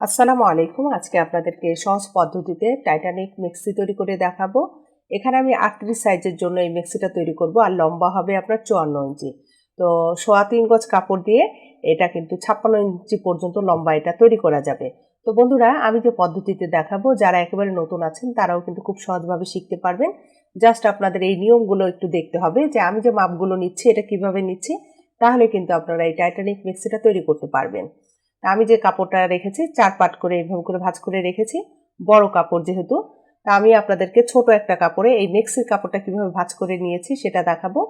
আসসালামু আলাইকুম। আজকে আপনাদেরকে সহজ পদ্ধতিতে টাইটানিক মিক্সি তৈরি করে দেখাবো। এখানে আমি আটত্রিশ সাইজের জন্য এই মিক্সিটা তৈরি করব আর লম্বা হবে আপনার চুয়ান্ন ইঞ্চি। তো সোয়া তিন গজ কাপড় দিয়ে এটা কিন্তু ছাপ্পান্ন ইঞ্চি পর্যন্ত লম্বা এটা তৈরি করা যাবে। তো বন্ধুরা, আমি যে পদ্ধতিতে দেখাবো, যারা একেবারে নতুন আছেন, তারাও কিন্তু খুব সহজভাবে শিখতে পারবেন। জাস্ট আপনাদের এই নিয়মগুলো একটু দেখতে হবে যে আমি যে মাপগুলো নিচ্ছি, এটা কীভাবে নিচ্ছি, তাহলে কিন্তু আপনারা এই টাইটানিক মিক্সিটা তৈরি করতে পারবেন। আমি যে কাপড়টা রেখেছি, চার পাট করে এইভাবে করে ভাঁজ করে রেখেছি, বড় কাপড় যেহেতু, তা আমি আপনাদেরকে ছোট একটা কাপড়ে এই মিক্সির কাপড়টা কীভাবে ভাজ করে নিয়েছি সেটা দেখাবো।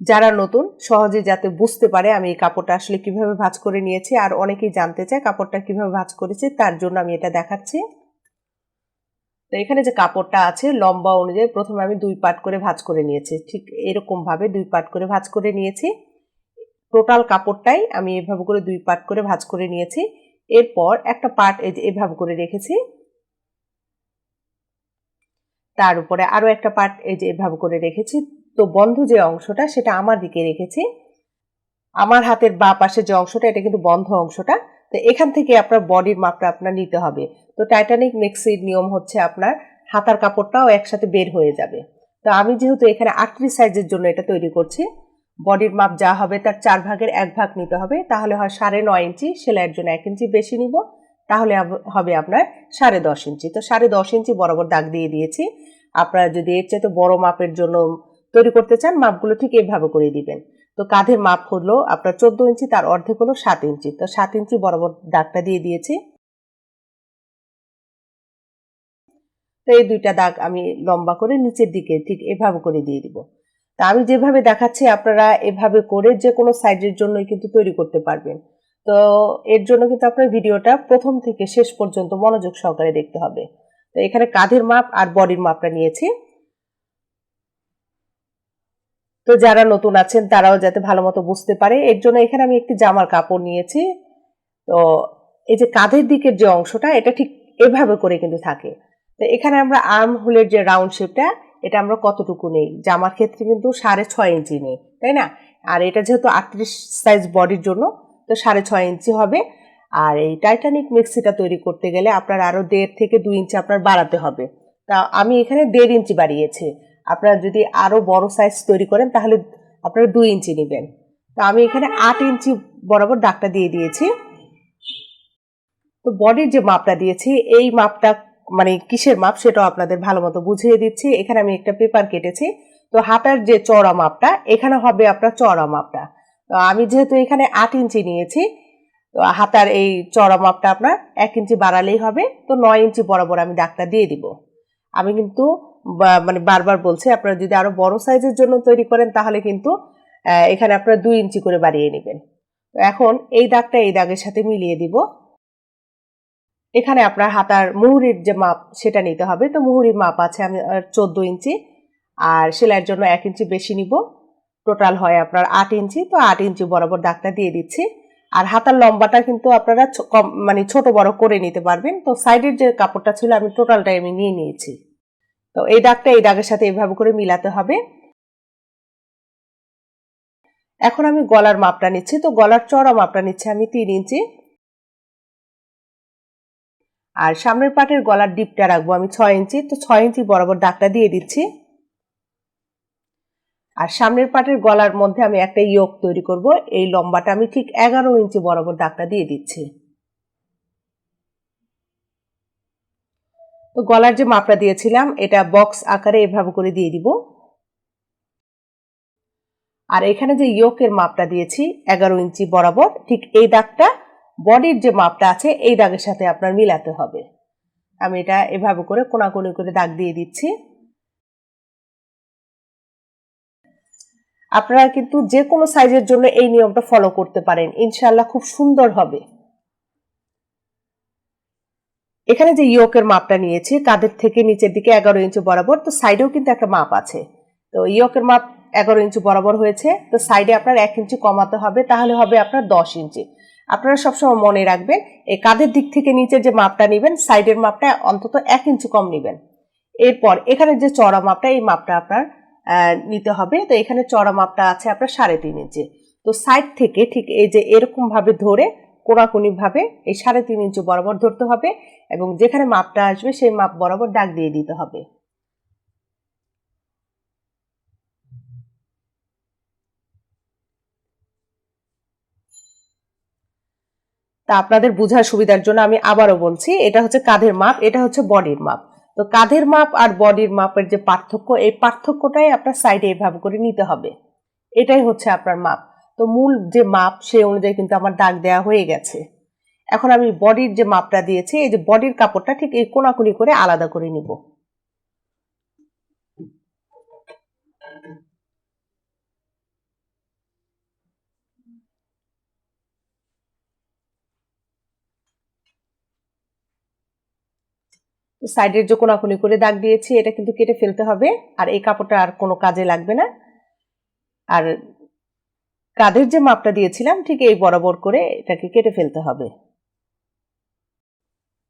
যারা নতুন, সহজে যাতে বুঝতে পারে আমি এই কাপড়টা আসলে কীভাবে ভাজ করে নিয়েছি আর অনেকেই জানতে চায় কাপড়টা কীভাবে ভাজ করেছি, তার জন্য আমি এটা দেখাচ্ছি। তো এখানে যে কাপড়টা আছে, লম্বা অনুযায়ী প্রথমে আমি দুই পাট করে ভাজ করে নিয়েছি, ঠিক এরকম ভাবে দুই পাট করে ভাজ করে নিয়েছি। টোটাল কাপড়টাই আমি এভাবে করে দুই পার্ট করে ভাজ করে নিয়েছি। এরপর একটা পার্ট এই যে এভাবে করে রেখেছি। তার উপরে আরও একটা পার্ট এই যে এভাবে করে রেখেছি। তো বন্ধ যে অংশটা, সেটা আমার দিকে রেখেছি। আমার হাতের বা পাশে যে অংশটা, এটা কিন্তু বন্ধ অংশটা। তো এখান থেকে আপনার বডির মাপটা আপনার নিতে হবে। তো টাইটানিক মিক্সির নিয়ম হচ্ছে আপনার হাতার কাপড়টাও একসাথে বের হয়ে যাবে। তো আমি যেহেতু এখানে আটত্রিশ সাইজের জন্য এটা তৈরি করছি বডির মাপ যা হবে তার চার ভাগের এক ভাগ নিতে হবে, তাহলে হয় সাড়ে নয় ইঞ্চি সেলাইয়ের জন্য এক ইঞ্চি বেশি নিব, তাহলে হবে আপনার সাড়ে দশ ইঞ্চি। তো সাড়ে দশ ইঞ্চি বরাবর দাগ দিয়ে দিয়েছি। আপনারা যদি এর চাইতে বড় মাপের জন্য তৈরি করতে চান, মাপগুলো ঠিক এইভাবে করে দিবেন। তো কাঁধের মাপ হলো আপনার চোদ্দ ইঞ্চি, তার অর্ধেক হলো সাত ইঞ্চি। তো সাত ইঞ্চি বরাবর দাগটা দিয়ে দিয়েছি। তো এই দুইটা দাগ আমি লম্বা করে নিচের দিকে ঠিক এভাবে করে দিয়ে দিব। তা আমি যেভাবে দেখাচ্ছি, আপনারা এভাবে করে যে কোনো সাইজের জন্যই কিন্তু তৈরি করতে পারবেন। তো এর জন্য কিন্তু আপনার ভিডিওটা প্রথম থেকে শেষ পর্যন্ত মনোযোগ সহকারে দেখতে হবে। তো এখানে কাঁধের মাপ আর বডির মাপটা নিয়েছি। তো যারা নতুন আছেন, তারাও যাতে ভালো মতো বুঝতে পারে। এর জন্য এখানে আমি একটি জামার কাপড় নিয়েছি। তো এই যে কাঁধের দিকের যে অংশটা, এটা ঠিক এভাবে করে কিন্তু থাকে। তো এখানে আমরা আর্ম হোলের যে রাউন্ড শেপটা এটা আমরা কতটুকু নেই? জামার ক্ষেত্রে কিন্তু সাড়ে ছয় ইঞ্চি নেই, তাই না? আর এটা যেহেতু আটত্রিশ সাইজ বডির জন্য, তো সাড়ে ছয় ইঞ্চি হবে। আর এই টাইটানিক মিক্সিটা তৈরি করতে গেলে আপনার আরও দেড় থেকে দুই ইঞ্চি আপনার বাড়াতে হবে। তা আমি এখানে দেড় ইঞ্চি বাড়িয়েছি। আপনারা যদি আরও বড় সাইজ তৈরি করেন, তাহলে আপনারা দুই ইঞ্চি নেবেন। তো আমি এখানে আট ইঞ্চি বরাবর দাগটা দিয়ে দিয়েছি। তো বডির যে মাপটা দিয়েছি, এই মাপটা মানে কিসের মাপ সেটাও আপনাদের ভালো মতো বুঝিয়ে দিচ্ছি। এখানে আমি একটা পেপার কেটেছি। তো হাতার যে চড়া মাপটা, এখানে হবে আপনার চড়া মাপটা। তো আমি যেহেতু এখানে আট ইঞ্চি নিয়েছি, তো হাতার এই চড়া মাপটা আপনার এক ইঞ্চি বাড়ালেই হবে। তো নয় ইঞ্চি বরাবর আমি দাগটা দিয়ে দিব। আমি কিন্তু মানে বারবার বলছি, আপনারা যদি আরও বড় সাইজের জন্য তৈরি করেন, তাহলে কিন্তু এখানে আপনারা দুই ইঞ্চি করে বাড়িয়ে নেবেন। এখন এই দাগটা এই দাগের সাথে মিলিয়ে দিব। এখানে আপনার হাতার মুহুরির যে মাপ সেটা নিতে হবে। তো মুহুরির মাপ আছে আমি চোদ্দ ইঞ্চি। আর সেলাইয়ের জন্য এক ইঞ্চি বেশি নিব। টোটাল হয় আপনার আট ইঞ্চি। তো আট ইঞ্চি বরাবর দাগটা দিয়ে দিচ্ছি। আর হাতার লম্বাটা কিন্তু আপনারা কম মানে ছোট বড় করে নিতে পারবেন। তো সাইডের যে কাপড়টা ছিল আমি টোটালটাই আমি নিয়ে নিয়েছি। তো এই দাগটা এই দাগের সাথে এইভাবে করে মিলাতে হবে। এখন আমি গলার মাপটা নিচ্ছি। তো গলার চড়া মাপটা নিচ্ছি আমি তিন ইঞ্চি। আর সামনের পাটের গলার ডিপটা রাখব আমি ছয় ইঞ্চি। তো ছয় ইঞ্চি বরাবর দাগটা দিয়ে দিচ্ছি। আর সামনের পাটের গলার মধ্যে আমি একটা ইয়োক তৈরি করব। এই লম্বাটা আমি ঠিক এগারো ইঞ্চি বরাবর দাগটা দিয়ে দিচ্ছি। তো গলার যে মাপটা দিয়েছিলাম, এটা বক্স আকারে এভাবে করে দিয়ে দিব। আর এখানে যে ইয়োকের মাপটা দিয়েছি, এগারো ইঞ্চি বরাবর, ঠিক এই দাগটা বডির যে মাপটা আছে, এই দাগের সাথে আপনার মিলাতে হবে। আমি এটা এভাবে করে কোনাকুনি করে দাগ দিয়ে দিচ্ছি। আপনারা কিন্তু যে কোনো সাইজের জন্য এই নিয়মটা ফলো করতে পারেন। ইনশাল্লাহ খুব সুন্দর হবে। এখানে যে ইয়োকের মাপটা নিয়েছি, কাঁধের থেকে নিচের দিকে এগারো ইঞ্চি বরাবর, তো সাইডেও কিন্তু একটা মাপ আছে। তো ইয়োকের মাপ এগারো ইঞ্চি বরাবর হয়েছে, তো সাইডে আপনার এক ইঞ্চি কমাতে হবে, তাহলে হবে আপনার দশ ইঞ্চি। আপনারা সবসময় মনে রাখবেন, এই কাঁধের দিক থেকে নিচের যে মাপটা নেবেন, সাইডের মাপটা অন্তত এক ইঞ্চি কম নেবেন। এরপর এখানে যে চড়া মাপটা, এই মাপটা আপনার নিতে হবে। তো এখানে চড়া মাপটা আছে আপনার সাড়ে তিন ইঞ্চি তো সাইড থেকে ঠিক এই যে এরকমভাবে ধরে কোনাকুনিভাবে এই সাড়ে তিন ইঞ্চি বরাবর ধরতে হবে এবং যেখানে মাপটা আসবে, সেই মাপ বরাবর দাগ দিয়ে দিতে হবে। তা আপনাদের বোঝার সুবিধার জন্য আমি আবারও বলছি, এটা হচ্ছে কাঁধের মাপ, এটা হচ্ছে বডির মাপ। তো কাঁধের মাপ আর বডির মাপের যে পার্থক্য, এই পার্থক্যটাই আপনার সাইডে এভাবে করে নিতে হবে। এটাই হচ্ছে আপনার মাপ। তো মূল যে মাপ, সেই অনুযায়ী কিন্তু আমার দাগ দেওয়া হয়ে গেছে। এখন আমি বডির যে মাপটা দিয়েছি, এই যে বডির কাপড়টা ঠিক এই কোনাকুনি করে আলাদা করে নিব। সাইডের যে কোনাকুনি করে দাগ দিয়েছি, এটা কিন্তু কেটে ফেলতে হবে। আর এই কাপড়টা আর কোনো কাজে লাগবে না। আর কাঁধের যে মাপটা দিয়েছিলাম, ঠিক এই বরাবর করে এটাকে কেটে ফেলতে হবে।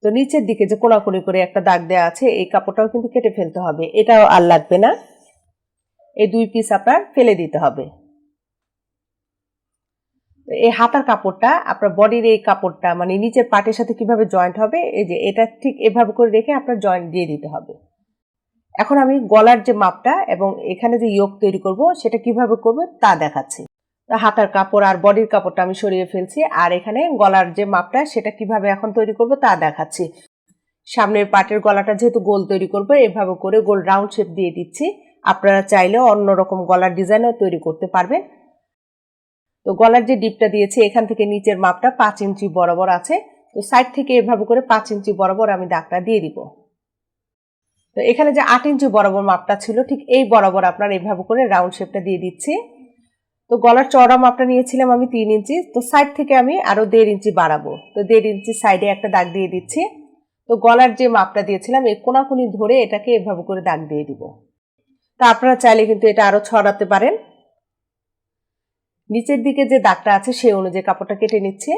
তো নিচের দিকে যে কোনাকুনি করে একটা দাগ দেওয়া আছে, এই কাপড়টাও কিন্তু কেটে ফেলতে হবে। এটাও আর লাগবে না। এই দুই পিস আপনার ফেলে দিতে হবে। এই হাতার কাপড়টা, আপনার বডির এই কাপড়টা মানে নিচের পাটের সাথে কীভাবে জয়েন্ট হবে, এই যে এটা ঠিক এভাবে করে রেখে আপনার জয়েন্ট দিয়ে দিতে হবে। এখন আমি গলার যে মাপটা এবং এখানে যে ইয়োগ তৈরি করব, সেটা কীভাবে করব তা দেখাচ্ছি। হাতার কাপড় আর বডির কাপড়টা আমি সরিয়ে ফেলছি, আর এখানে গলার যে মাপটা, সেটা কীভাবে এখন তৈরি করব তা দেখাচ্ছি। সামনের পাটের গলাটা যেহেতু গোল তৈরি করব, এভাবে করে গোল রাউন্ড শেপ দিয়ে দিচ্ছি। আপনারা চাইলেও অন্যরকম গলার ডিজাইনও তৈরি করতে পারবেন। তো গলার যে ডিপটা দিয়েছি, এখান থেকে নিচের মাপটা পাঁচ ইঞ্চি বরাবর আছে। তো সাইড থেকে এভাবে করে পাঁচ ইঞ্চি বরাবর আমি দাগটা দিয়ে দিব। তো এখানে যে আট ইঞ্চি বরাবর মাপটা ছিল, ঠিক এই বরাবর আপনার এইভাবে করে রাউন্ড শেপটা দিয়ে দিচ্ছি। তো গলার চড়া মাপটা নিয়েছিলাম আমি তিন ইঞ্চি, তো সাইড থেকে আমি আরও দেড় ইঞ্চি বাড়াবো। তো দেড় ইঞ্চি সাইডে একটা দাগ দিয়ে দিচ্ছি। তো গলার যে মাপটা দিয়েছিলাম এই কোনাকুনি ধরে এটাকে এভাবে করে দাগ দিয়ে দিব। তা আপনারা চাইলে কিন্তু এটা আরও ছড়াতে পারেন। নিচের দিকে যে দাগটা আছে সেই অনুযায়ী কাপড়টা কেটে নিচ্ছে।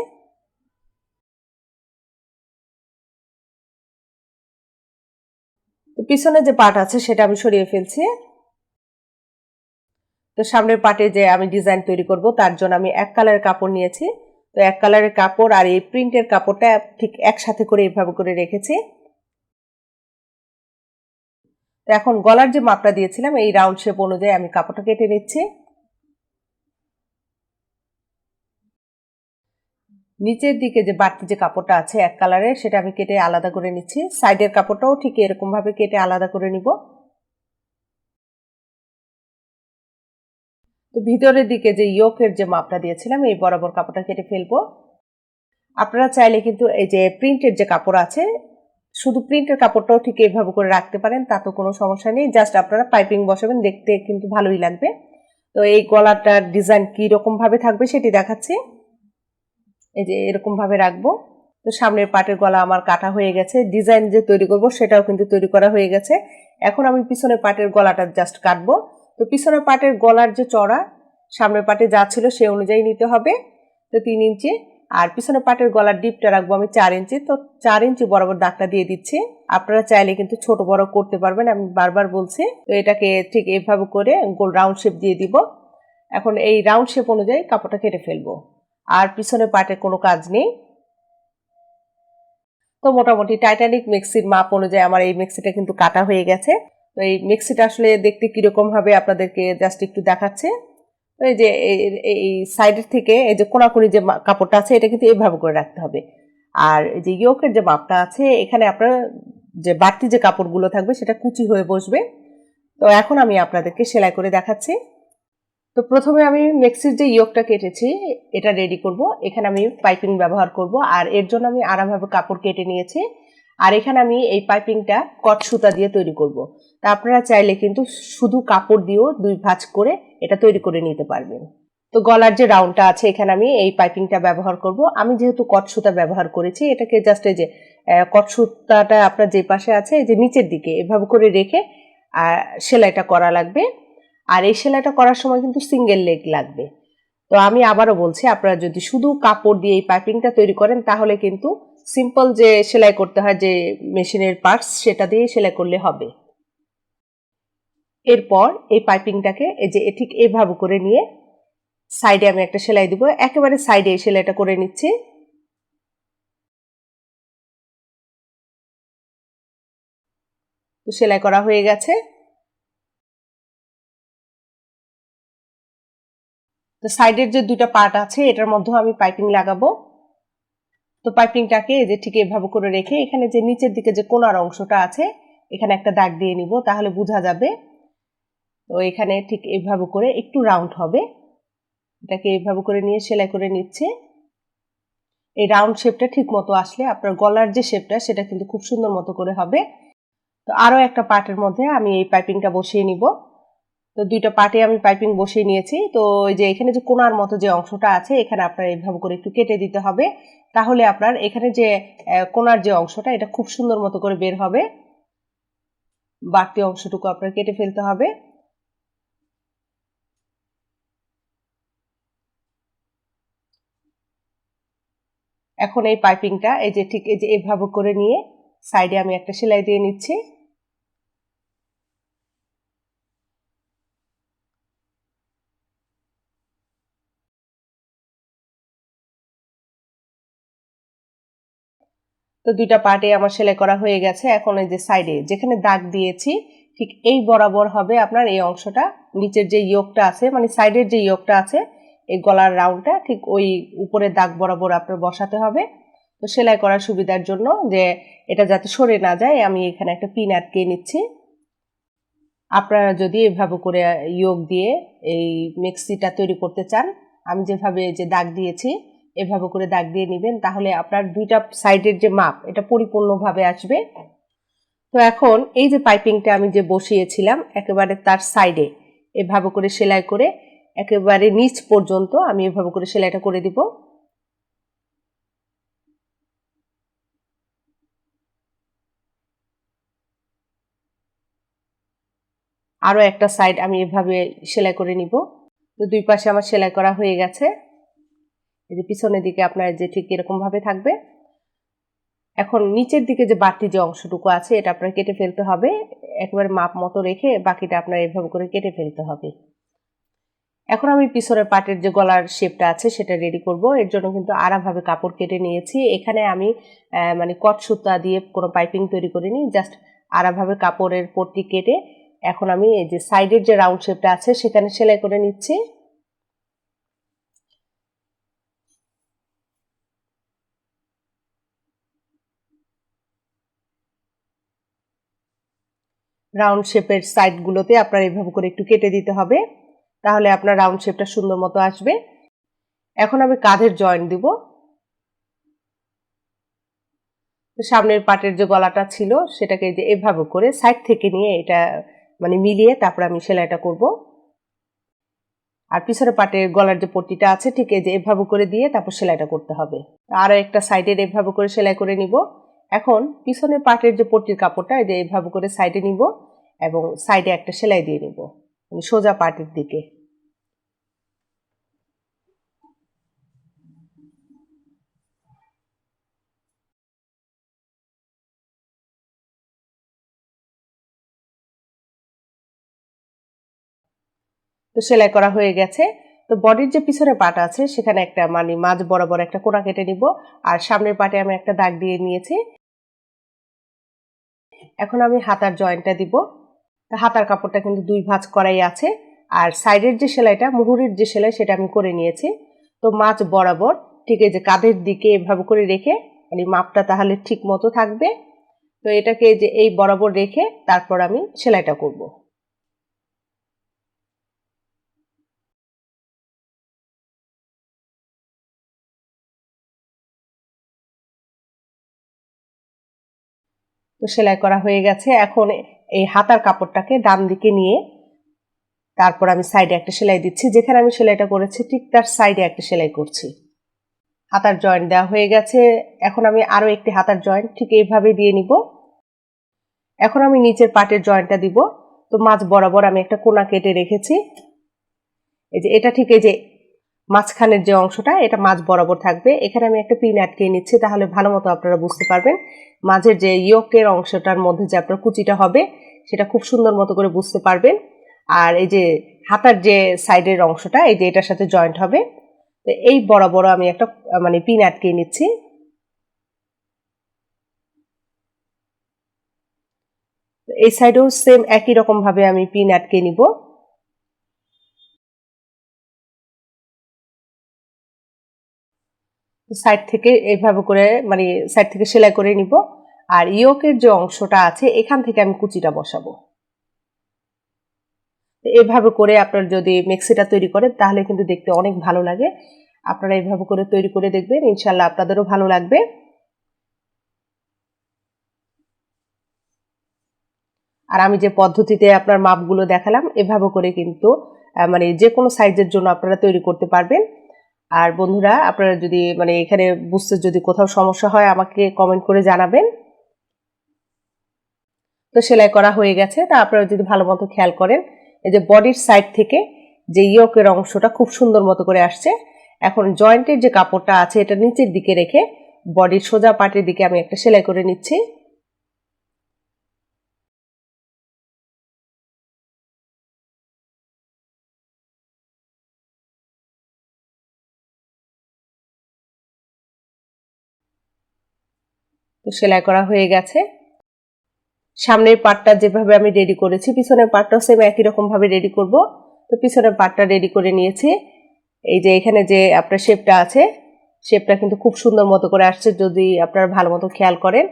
তো পিছনে যে পার্ট আছে সেটা আমি সরিয়ে ফেলছি। তো সামনের পার্টে যে আমি ডিজাইন তৈরি করব, তার জন্য আমি এক কালারের কাপড় নিয়েছি। তো এক কালারের কাপড় আর এই প্রিন্টের কাপড়টা ঠিক একসাথে করে এইভাবে করে রেখেছি। তো এখন গলার যে মাপটা দিয়েছিলাম, এই রাউন্ড শেপ অনুযায়ী আমি কাপড়টা কেটে নিচ্ছি। নিচের দিকে যে বাড়তি যে কাপড়টা আছে এক কালারের, সেটা আমি কেটে আলাদা করে নিচ্ছি। সাইডের কাপড়টাও ঠিক এরকম ভাবে কেটে আলাদা করে নিব। তো ভিতরের দিকে যে ইয়োকের যে মাপটা দিয়েছিলাম, এই বরাবর কাপড়টা কেটে ফেলব। আপনারা চাইলে কিন্তু এই যে প্রিন্টের যে কাপড় আছে, শুধু প্রিন্টের কাপড়টাও ঠিক এইভাবে করে রাখতে পারেন, তা তো কোনো সমস্যা নেই। জাস্ট আপনারা পাইপিং বসাবেন, দেখতে কিন্তু ভালোই লাগবে। তো এই গলাটার ডিজাইন কি রকম ভাবে থাকবে সেটি দেখাচ্ছি। এই যে এরকম ভাবে রাখব। তো সামনের পাটের গলা আমার কাটা হয়ে গেছে। ডিজাইন যে তৈরি করব সেটাও কিন্তু তৈরি করা হয়ে গেছে। এখন আমি পিছনের পাটের গলাটা জাস্ট কাটবো। তো পিছনের পাটের গলার যে চড়া, সামনের পাটে যা ছিল সে অনুযায়ী নিতে হবে। তো তিন ইঞ্চি। আর পিছনের পাটের গলার ডিপটা রাখব আমি চার ইঞ্চি। তো চার ইঞ্চি বরাবর দাগটা দিয়ে দিচ্ছি। আপনারা চাইলে কিন্তু ছোট বড় করতে পারবেন, আমি বারবার বলছি। তো এটাকে ঠিক এইভাবে করে গোল রাউন্ড শেপ দিয়ে দিব। এখন এই রাউন্ড শেপ অনুযায়ী কাপড়টা কেটে ফেলব। আর পিছনে পাটের কোনো কাজ নেই। তো মোটামুটি টাইটানিক মিক্সির মাপ অনুযায়ী আমার এই মিক্সিটা কিন্তু কাটা হয়ে গেছে। তো এই মিক্সিটা আসলে দেখতে কীরকম ভাবে আপনাদেরকে জাস্ট একটু দেখাচ্ছে। তো এই যে এই সাইডের থেকে এই যে কোনাকুনি যে কাপড়টা আছে এটা কিন্তু এইভাবে করে রাখতে হবে। আর এই যে ইয়োকের যে মাপটা আছে, এখানে আপনার যে বাড়তি যে কাপড়গুলো থাকবে সেটা কুচি হয়ে বসবে। তো এখন আমি আপনাদেরকে সেলাই করে দেখাচ্ছি। তো প্রথমে আমি মেক্সির যে ইয়োগটা কেটেছি, এটা রেডি করব। এখানে আমি পাইপিং ব্যবহার করব। আর এর জন্য আমি আরামভাবে কাপড় কেটে নিয়েছি। আর এখানে আমি এই পাইপিংটা কট সুতা দিয়ে তৈরি করব। তা আপনারা চাইলে কিন্তু শুধু কাপড় দিয়েও দুই ভাঁজ করে এটা তৈরি করে নিতে পারবেন। তো গলার যে রাউন্ডটা আছে, এখানে আমি এই পাইপিংটা ব্যবহার করব। আমি যেহেতু কট সুতা ব্যবহার করেছি, এটাকে জাস্ট এই যে কট সুতাটা আপনার যে পাশে আছে, এই যে নিচের দিকে, এভাবে করে রেখে আর সেলাইটা করা লাগবে। আর এই সেলাইটা করার সময় কিন্তু সিঙ্গেল লেগ লাগবে। তো আমি আবারও বলছি, আপনারা যদি শুধু কাপড় দিয়ে এই পাইপিংটা তৈরি করেন, তাহলে কিন্তু সিম্পল যে সেলাই করতে হয়, যে মেশিনের পার্টস সেটা দিয়ে সেলাই করলে হবে। এরপর এই পাইপিংটাকে এই যে ঠিক এভাবে করে নিয়ে সাইডে আমি একটা সেলাই দিব। একেবারে সাইডে এই সেলাইটা করে নিচ্ছি। তো সেলাই করা হয়ে গেছে। তো সাইডের যে দুটা পার্ট আছে, এটার মধ্যেও আমি পাইপিং লাগাবো। তো পাইপিংটাকে যে ঠিক এভাবে করে রেখে এখানে যে নিচের দিকে যে কোনার অংশটা আছে, এখানে একটা দাগ দিয়ে নিব, তাহলে বোঝা যাবে। তো এখানে ঠিক এভাবে করে একটু রাউন্ড হবে। এটাকে এভাবে করে নিয়ে সেলাই করে নিচ্ছে। এই রাউন্ড শেপটা ঠিক মতো আসলে আপনার গলার যে শেপটা সেটা কিন্তু খুব সুন্দর মতো করে হবে। তো আরও একটা পার্টের মধ্যে আমি এই পাইপিংটা বসিয়ে নিব। তো দুইটা পার্টে আমি পাইপিং বসিয়ে নিয়েছি। তো যে এখানে যে কোনার মতো যে অংশটা আছে, এখানে আপনার এইভাবে করে একটু কেটে দিতে হবে। তাহলে আপনার এখানে যে কোনার যে অংশটা, এটা খুব সুন্দর মতো করে বের হবে। বাড়তি অংশটুকু আপনার কেটে ফেলতে হবে। এখন এই পাইপিংটা এই যে ঠিক এই যে এইভাবে করে নিয়ে সাইডে আমি একটা সেলাই দিয়ে নিচ্ছি। তো দুইটা পার্টে আমার সেলাই করা হয়ে গেছে। এখন এই যে সাইডে যেখানে দাগ দিয়েছি, ঠিক এই বরাবর হবে আপনার এই অংশটা। নিচের যে ইয়োগটা আছে মানে সাইডের যে ইয়োগটা আছে, এই গলার রাউন্ডটা ঠিক ওই উপরের দাগ বরাবর আপনার বসাতে হবে। তো সেলাই করার সুবিধার জন্য যে এটা যাতে সরে না যায়, আমি এখানে একটা পিন আটকে নিচ্ছি। আপনারা যদি এভাবে করে ইয়োগ দিয়ে এই মিক্সিটা তৈরি করতে চান, আমি যেভাবে যে দাগ দিয়েছি এভাবে করে দাগ দিয়ে নেবেন, তাহলে আপনার দুইটা সাইডের যে মাপ, এটা পরিপূর্ণভাবে আসবে। তো এখন এই যে পাইপিংটা আমি যে বসিয়েছিলাম, একেবারে তার সাইডে, এভাবে করে সেলাই করে, একেবারে নিচ পর্যন্ত আমি এভাবে করে সেলাইটা করে দিব। আরও একটা সাইড আমি এভাবে সেলাই করে নিব। তো দুই পাশে আমার সেলাই করা হয়ে গেছে। এই যে পিছনের দিকে আপনার যে ঠিক এরকমভাবে থাকবে, এখন নিচের দিকে যে বাড়তি যে অংশটুকু আছে, এটা আপনার কেটে ফেলতে হবে। একবারে মাপ মতো রেখে বাকিটা আপনার এভাবে করে কেটে ফেলতে হবে। এখন আমি পিছনের পাটের যে গলার শেপটা আছে, সেটা রেডি করব। এর জন্য কিন্তু আড়াভাবে কাপড় কেটে নিয়েছি। এখানে আমি মানে কট সুতা দিয়ে কোনো পাইপিং তৈরি করিনি জাস্ট আড়াভাবে কাপড়ের পট্টি কেটে এখন আমি এই যে সাইডের যে রাউন্ড শেপটা আছে, সেখানে সেলাই করে নিচ্ছি। রাউন্ড শেপের সাইডগুলোতে আপনার এইভাবে করে একটু কেটে দিতে হবে। তাহলে আপনার রাউন্ড শেপটা সুন্দর মতো আসবে। এখন আমি কাঁধের জয়েন্ট দিব। সামনের পাটের যে গলাটা ছিল, সেটাকে যে এভাবে করে সাইড থেকে নিয়ে এটা মানে মিলিয়ে তারপর আমি সেলাইটা করব। আর পিছনের পাটের গলার যে পট্টিটা আছে, ঠিক এই যে এভাবে করে দিয়ে তারপর সেলাইটা করতে হবে। আরও একটা সাইডের এভাবে করে সেলাই করে নিব। এখন পিছনের পাটের যে পট্টির কাপড়টা, এই যে এইভাবে করে সাইডে নিব। এবং সাইডে একটা সেলাই দিয়ে নিব। মানে সোজা পাটের দিকে। তো সেলাই করা হয়ে গেছে। তো বডির যে পিছনে পাটা আছে, সেখানে একটা মানে মাঝ বরাবর একটা কোনা কেটে নিব। আর সামনের পাটে আমি একটা দাগ দিয়ে নিয়েছি। এখন আমি হাতার জয়েন্টটা দিব। হাতার কাপড়টা কিন্তু দুই ভাঁজ করাই আছে। আর সাইডের যে সেলাইটা, মুহুরির যে সেলাই, সেটা আমি করে নিয়েছি। তো মাছ বরাবর ঠিক এই যে কাঁধের দিকে এভাবে করে রেখে মানে মাপটা তাহলে ঠিক মতো থাকবে। তো এটাকে যে এই বরাবর রেখে তারপর আমি সেলাইটা করব। তো সেলাই করা হয়ে গেছে। এখন এই হাতার কাপড়টাকে ডান দিকে নিয়ে তারপর আমি সাইডে একটা সেলাই দিচ্ছি। যেখানে আমি সেলাইটা করেছি, ঠিক তার সাইডে একটা সেলাই করছি। হাতার জয়েন্ট দেওয়া হয়ে গেছে। এখন আমি আরও একটি হাতার জয়েন্ট ঠিক এইভাবে দিয়ে নিব। এখন আমি নিচের পাটের জয়েন্টটা দিব। তো মাছ বরাবর আমি একটা কোনা কেটে রেখেছি। এই যে এটা ঠিক এই যে মাঝখানের যে অংশটা, এটা মাছ বরাবর থাকবে। এখানে আমি একটা পিন আটকে নিচ্ছি, তাহলে ভালো মতো আপনারা বুঝতে পারবেন। মাঝের যে ইয়কের অংশটার মধ্যে যে আপনার কুচিটা হবে, সেটা খুব সুন্দর মতো করে বুঝতে পারবেন। আর এই যে হাতার যে সাইডের অংশটা, এই যে এটার সাথে জয়েন্ট হবে। তো এই বরাবর আমি একটা মানে পিন আটকে নিচ্ছি। এই সাইডেও সেম একই রকম ভাবে আমি পিন আটকে নিব। সাইড থেকে এইভাবে করে মানে সাইড থেকে সেলাই করে নিব। আর ইয়োকের যে অংশটা আছে, এখান থেকে আমি কুচিটা বসাবো। এভাবে করে আপনার যদি মিক্সিটা তৈরি করেন, তাহলে কিন্তু দেখতে অনেক ভালো লাগে। আপনারা এইভাবে করে তৈরি করে দেখবেন ইনশাল্লাহ আপনাদেরও ভালো লাগবে। আর আমি যে পদ্ধতিতে আপনার মাপগুলো দেখালাম, এভাবে করে কিন্তু মানে যে কোনো সাইজের জন্য আপনারা তৈরি করতে পারবেন। আর বন্ধুরা, আপনারা যদি মানে এখানে বুঝতে যদি কোথাও সমস্যা হয়, আমাকে কমেন্ট করে জানাবেন। তো সেলাই করা হয়ে গেছে। তা আপনারা যদি ভালো মতো খেয়াল করেন, এই যে বডির সাইড থেকে যে ইয়কের অংশটা খুব সুন্দর মতো করে আসছে। এখন জয়েন্টের যে কাপড়টা আছে, এটা নিচের দিকে রেখে বডির সোজা পাটের দিকে আমি একটা সেলাই করে নিচ্ছি। তো সেলাই করা হয়ে গেছে। সামনের পাটটা যেভাবে আমি রেডি করেছি, পিছনের পাটটাও সেম একই রকম ভাবে রেডি করব। তো পিছনের পাটটা রেডি করে নিয়েছি। এই যে এখানে যে আপনার শেপটা আছে শেপটা কিন্তু খুব সুন্দর মতো করে আসছে যদি আপনারা ভালো মতো খেয়াল করেন।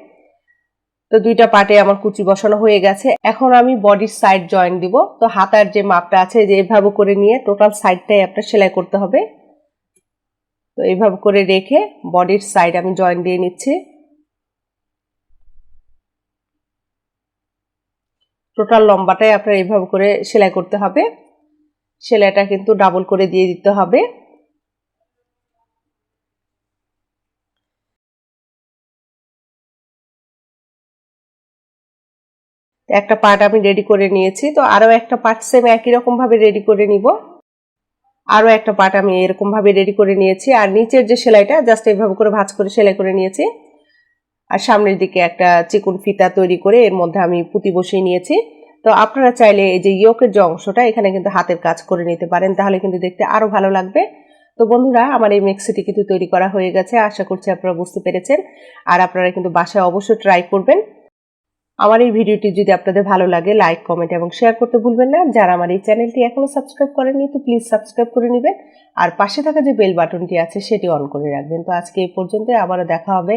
তো দুইটা পার্টে আমার কুচি বসানো হয়ে গেছে। এখন আমি বডির সাইড জয়েন দিব। তো হাতার যে মাপটা আছে যে এভাবে করে নিয়ে টোটাল সাইডটাই আপনার সেলাই করতে হবে। তো এইভাবে করে রেখে বডির সাইড আমি জয়েন দিয়ে নিচ্ছি। টোটাল লম্বাটাই আপনার এইভাবে করে সেলাই করতে হবে। সেলাইটা কিন্তু ডাবল করে দিয়ে দিতে হবে। একটা পার্ট আমি রেডি করে নিয়েছি। তো আরও একটা পার্ট সেম একই রকম ভাবে রেডি করে নিব। আরও একটা পার্ট আমি এরকম ভাবে রেডি করে নিয়েছি। আর নিচের যে সেলাইটা জাস্ট এইভাবে করে ভাঁজ করে সেলাই করে নিয়েছি। আর সামনের দিকে একটা চিকুন ফিতা তৈরি করে এর মধ্যে আমি পুঁতি বসিয়ে নিয়েছি। তো আপনারা চাইলে এই যে ইয়োকের যে অংশটা, এখানে কিন্তু হাতের কাজ করে নিতে পারেন, তাহলে কিন্তু দেখতে আরও ভালো লাগবে। তো বন্ধুরা, আমার এই মিক্সিটি কিন্তু তৈরি করা হয়ে গেছে, আশা করছি আপনারা বুঝতে পেরেছেন। আর আপনারা কিন্তু বাসায় অবশ্যই ট্রাই করবেন। আমার এই ভিডিওটি যদি আপনাদের ভালো লাগে, লাইক, কমেন্ট এবং শেয়ার করতে ভুলবেন না। যারা আমার এই চ্যানেলটি এখনও সাবস্ক্রাইব করেননি, তো প্লিজ সাবস্ক্রাইব করে নেবেন। আর পাশে থাকা যে বেল বাটনটি আছে, সেটি অন করে রাখবেন। তো আজকে এই পর্যন্ত আবারও দেখা হবে